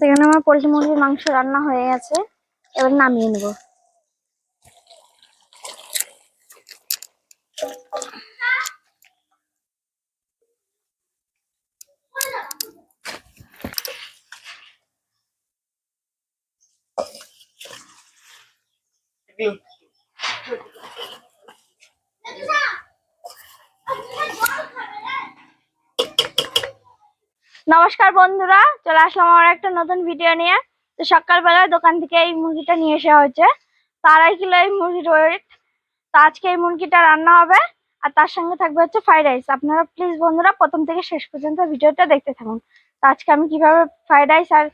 সেখানে আমার পোলট্রি মুরগির মাংস রান্না হয়ে গেছে। এবার নামিয়ে নেব। নমস্কার বন্ধুরা, চলে আসলাম আমার একটা নতুন ভিডিও নিয়ে। তো সকালবেলায় দোকান থেকে এই মুরগিটা নিয়ে আসা হয়েছে। তো আড়াই কিলো এই মুরগির ওয়েট তো আজকে এই মুরগিটা রান্না হবে, আর তার সঙ্গে থাকবে হচ্ছে ফ্রাইড রাইস আপনারা প্লিজ বন্ধুরা, প্রথম থেকে শেষ পর্যন্ত ভিডিওটা দেখতে থাকুন। তো আজকে আমি কীভাবে ফ্রাইড রাইস আর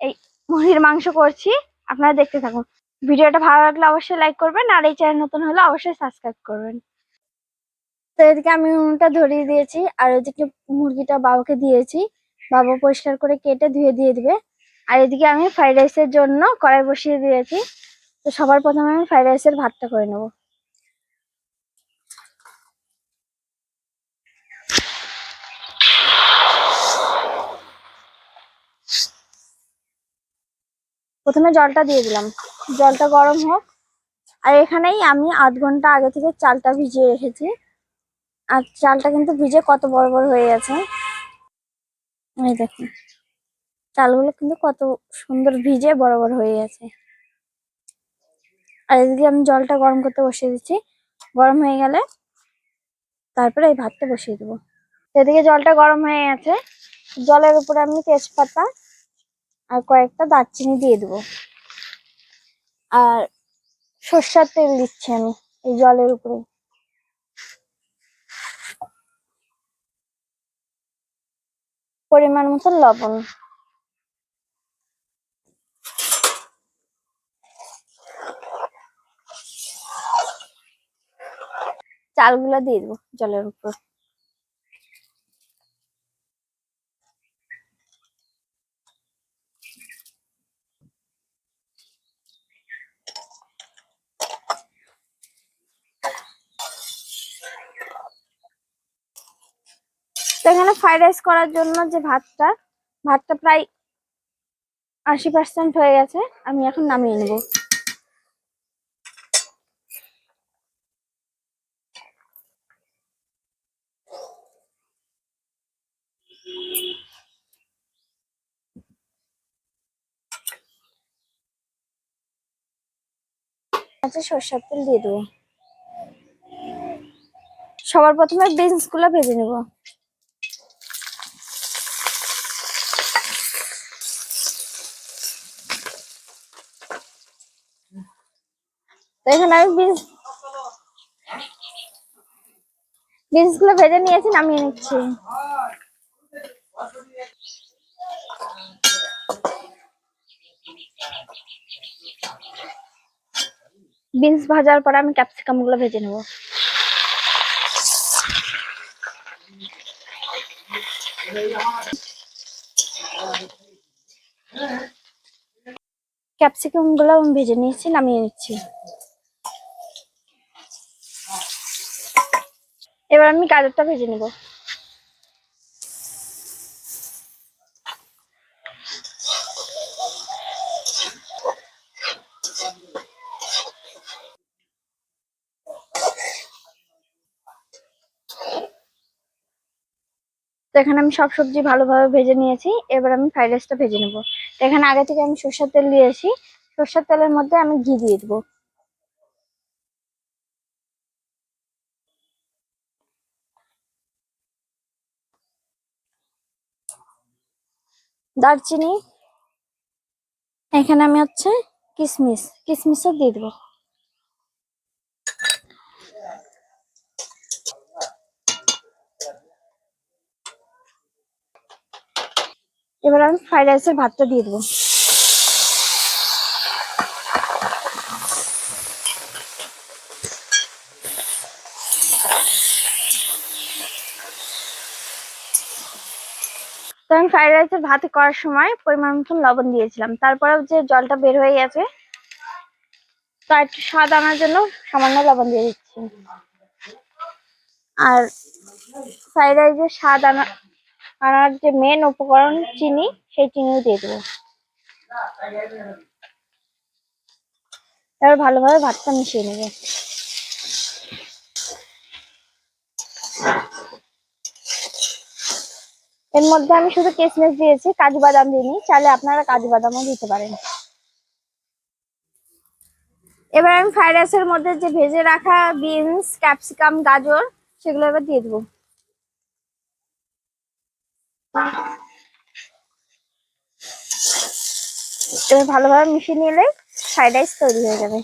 এই মুরগির মাংস করছি, আপনারা দেখতে থাকুন। ভিডিওটা ভালো লাগলে অবশ্যই লাইক করবেন, আর এই চ্যানেল নতুন হলে অবশ্যই সাবস্ক্রাইব করবেন। তো এদিকে আমি উনুনটা ধরিয়ে দিয়েছি, আর এদিকে মুরগিটা বাবাকে দিয়েছি। বাবা পরিষ্কার করে কেটে ধুয়ে দিয়ে দিবে। আর এদিকে আমি ফ্রাইড রাইসের জন্য কড়াই বসিয়ে দিয়েছি। তো সবার প্রথমে আমি ফ্রাইড রাইসের ভাতটা করে নেব। প্রথমে জলটা দিয়ে দিলাম। জলটা গরম হোক। আর এখানেই আমি আধ ঘণ্টা আগে থেকে চালটা ভিজিয়ে রেখেছি। আর চালটা কিন্তু ভিজে কত বড় বড় হয়ে গেছে। এই দেখুন। চালগুলো কিন্তু কত সুন্দর ভিজে বড় বড় হয়ে গেছে। আর এদিকে আমি জলটা গরম করতে বসিয়ে দিচ্ছি। গরম হয়ে গেলে তারপরে এই ভাতটা বসিয়ে দেবো। এদিকে জলটা গরম হয়ে গেছে। জলের উপরে আমি তেজপাতা আর কয়েকটা দারচিনি দিয়ে দেবো। আর সর্ষার তেল দিচ্ছি আমি এই জলের উপরে পরিমাণ মতো লবণ। চালগুলো দিয়ে দেবো জলের উপর। ফ্রাইড রাইস করার জন্য যে ভাতটা ভাতটা প্রায় আশি পার্সেন্ট হয়ে গেছে, আমি এখন নামিয়ে নেব। আচ্ছা সর্ষের তেল দিয়ে দেবো। সবার প্রথমে বিনসগুলো ভেজে নেব। এখানে আমি বিনস বিনসগুলো ভেজে নিয়েছি, নামিয়ে নিচ্ছি। বিনস ভাজার পর আমি ক্যাপসিকামগুলো ভেজে নেব। ক্যাপসিকামগুলো আমি ভেজে নিয়েছি, নামিয়ে নিচ্ছি। এবার আমি গাজরটা ভেজে নেব। এখানে আমি সব সবজি ভালোভাবে ভেজে নিয়েছি, এবার আমি ফ্রাইড রাইসটা ভেজে নেব। এখানে আগে থেকে আমি সর্ষের তেল দিয়েছি, সর্ষের তেলের মধ্যে আমি ঘি দিয়ে দেবো। দারচিনি। এখানে আমি হচ্ছে কিসমিস কিশমিশও দিয়ে দেবো। এবার আমি ফ্রাইড রাইসের ভাতটা দিয়ে দেবো। আমি ফ্রাইড রাইসের ভাত করার সময় পরিমাণ মতন লবণ দিয়েছিলাম। তারপরেও যে জলটা বের হয়ে গেছে, তো একটু স্বাদ আনার জন্য সামান্য লবণ দিয়ে দিচ্ছি। আর ফ্রাইড রাইসের স্বাদ আনা, আনার যে মেন উপকরণ চিনি, সেই চিনিও দিয়ে দেবো। এবার ভালোভাবে ভাতটা মিশিয়ে নেবে। এর মধ্যে আমি শুধু কিশমিশ দিয়েছি, কাজু বাদাম দিইনি। চাইলে আপনারা কাজু বাদামও দিতে পারেন। এবার আমি ফ্রাইড রাইসের মধ্যে যে ভেজে রাখা বিনস, ক্যাপসিকাম, গাজর, সেগুলো এবার দিয়ে দেবো। এবার ভালোভাবে মিশিয়ে নিলে ফ্রাইড রাইস তৈরি হয়ে যাবে।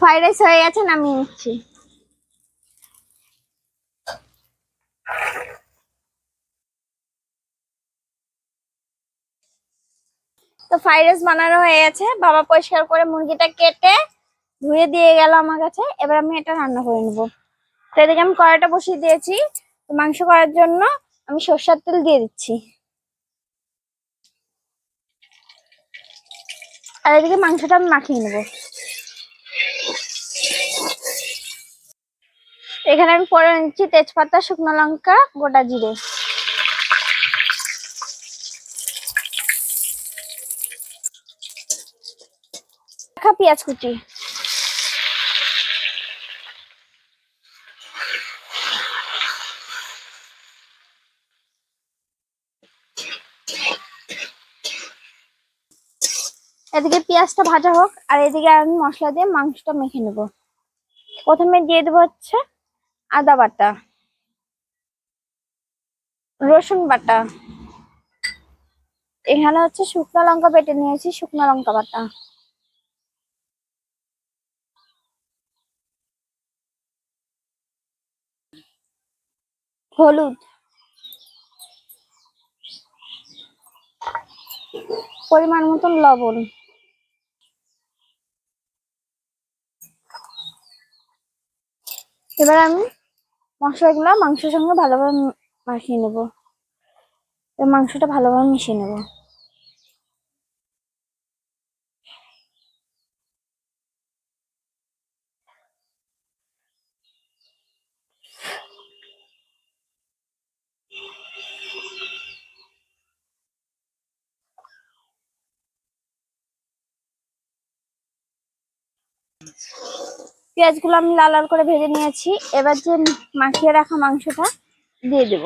ফ্রাইড রাইস হয়ে গেছে, নামিয়ে নিচ্ছি। তো ফ্রাইড রাইস বানানো হয়ে গেছে, বাবা পরিষ্কার করে মুরগিটা কেটে ধুয়ে দিয়ে গেল আমার কাছে। এবার আমি এটা রান্না করে নেব। তো এদিকে আমি কড়াইটা বসিয়ে দিয়েছি মাংস করার জন্য আমি সর্ষের তেল দিয়ে দিচ্ছি। আর এদিকে মাংসটা আমি মাখিয়ে নেব। এখানে আমি পরে নিচ্ছি তেজপাতা, শুকনো লঙ্কা, গোটা জিরে। পেঁয়াজ কুচি। এদিকে পেঁয়াজটা ভাজা হোক, আর এদিকে আমি মশলা দিয়ে মাংসটা মেখে নেব। প্রথমে দিয়ে দেবো হচ্ছে আদা বাটা, রসুন বাটা। এখানে হচ্ছে শুকনো লঙ্কা বেটে নিয়েছি, শুকনো লঙ্কা বাটা। হলুদ। পরিমাণ মতন লবণ। এবার আমি মশলাগুলো মাংসের সঙ্গে ভালোভাবে মাখিয়ে নেব। মাংসটা ভালোভাবে মিশিয়ে নেব। পেঁয়াজগুলো আমি লাল লাল করে ভেজে নিয়েছি। এবার যে মাখিয়ে রাখা মাংসটা দিয়ে দেব।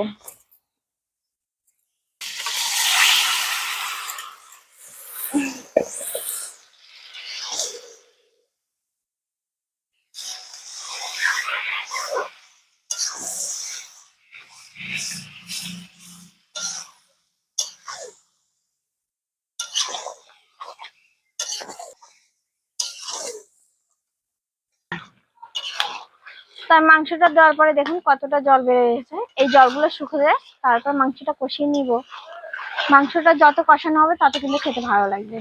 তার মাংসটা দেওয়ার পরে দেখুন কতটা জল বেড়ে গেছে। এই জলগুলো শুকিয়ে তারপর মাংসটা কষিয়ে নিব। মাংসটা যত কষানো হবে তত কিন্তু খেতে ভালো লাগবে।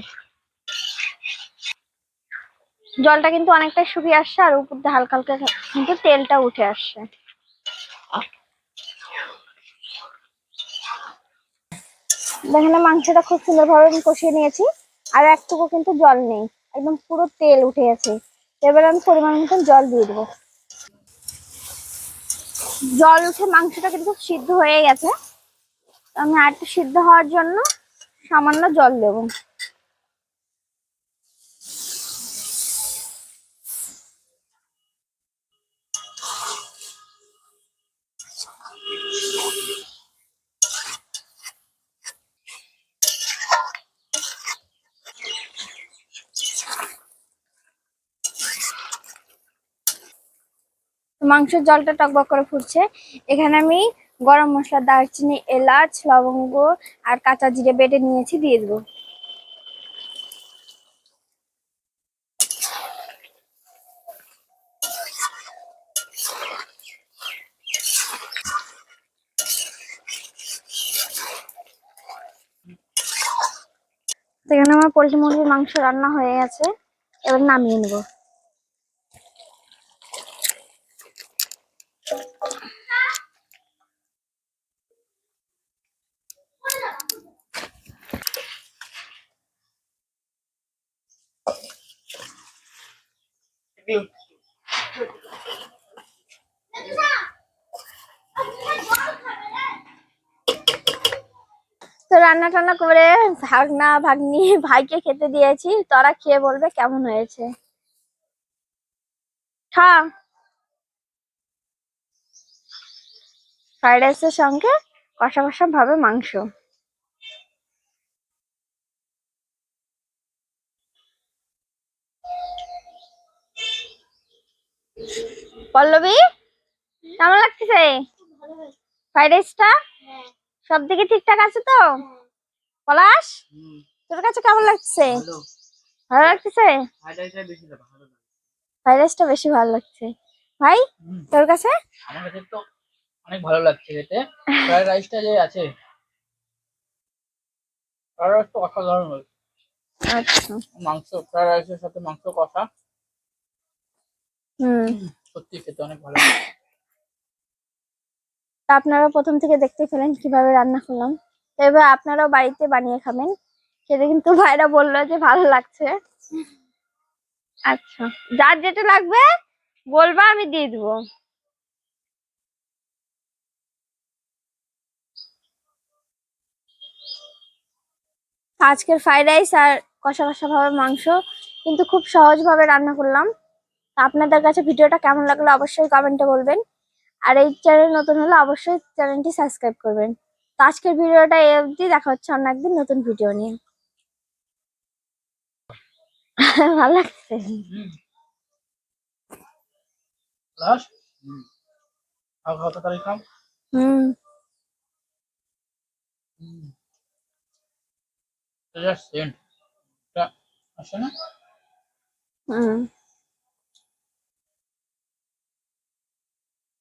জলটা কিন্তু অনেকটা শুকিয়ে আসছে আর উপর দিয়ে হালকা হালকা কিন্তু তেলটা উঠে আসছে। দেখেন মাংসটা খুব সুন্দরভাবে আমি কষিয়ে নিয়েছি। আর একটুকু কিন্তু জল নেই। একদম পুরো তেল উঠে গেছে। এবার আমি পরিমাণ মতন জল দিয়ে দেবো। জল উঠে মাংসটা কিন্তু সিদ্ধ হয়ে গেছে। আমি আর একটু সিদ্ধ হওয়ার জন্য সামান্য জল দেবো। মাংসের জলটা টকবক করে ফুটছে। এখানে আমি গরম মশলা, দারচিনি, এলাচ, লবঙ্গ আর কাঁচা জিরে বেটে নিয়েছি, দিয়ে দেবো। এখানে আমার পোলট্রি মুরগির মাংস রান্না হয়ে গেছে। এবার নামিয়ে নেব। তো রান্না টান্না করে ভাগনা, ভাগ্নি, ভাইকে খেতে দিয়েছি। তোরা খেয়ে বলবে কেমন হয়েছে। খা ফ্রাইড রাইসের সঙ্গে কষা কষা ভাবে মাংস। পল্লবী কেমন লাগতেছে? ফ্রাইড রাইসটা? সব দিকে ঠিকঠাক আছে তো? পলাশ তোর কাছে কেমন লাগছে? ভালো। লাগতেছে। ফ্রাইড রাইসটা বেশি ভালো লাগছে। ভাই তোর কাছে? আমার কাছে তো অনেক ভালো লাগছে খেতে। ফ্রাইড রাইসটা যে আছে ফ্রাইড রাইস তো অসাধারণ হয়েছে আচ্ছা। মাংস ফ্রাইড রাইসের সাথে মাংস কষা। সত্যি খেতে অনেক ভালো তা আপনারা প্রথম থেকে দেখতে পেলেন কীভাবে রান্না করলাম। তো এবার আপনারাও বাড়িতে বানিয়ে খাবেন। খেতে কিন্তু ভাইরা বলল যে ভালো লাগছে। আচ্ছা। যার যেটা লাগবে বলবা আমি দিয়ে দেবো। আজকের ফ্রাইড রাইস আর কষা কষা ভাবে মাংস কিন্তু খুব সহজ ভাবে রান্না করলাম। আপনাদের কাছে ভিডিওটা কেমন লাগল অবশ্যই কমেন্টে বলবেন। আর এই চ্যানেল নতুন হলে অবশ্যই চ্যানেলটি সাবস্ক্রাইব করবেন। তো আজকের ভিডিওটা এই অবধি দেখা হচ্ছে অন্য একদিন নতুন ভিডিও নিয়ে। ভালো লাগছে? হুম। সেন্ট আসে না হুম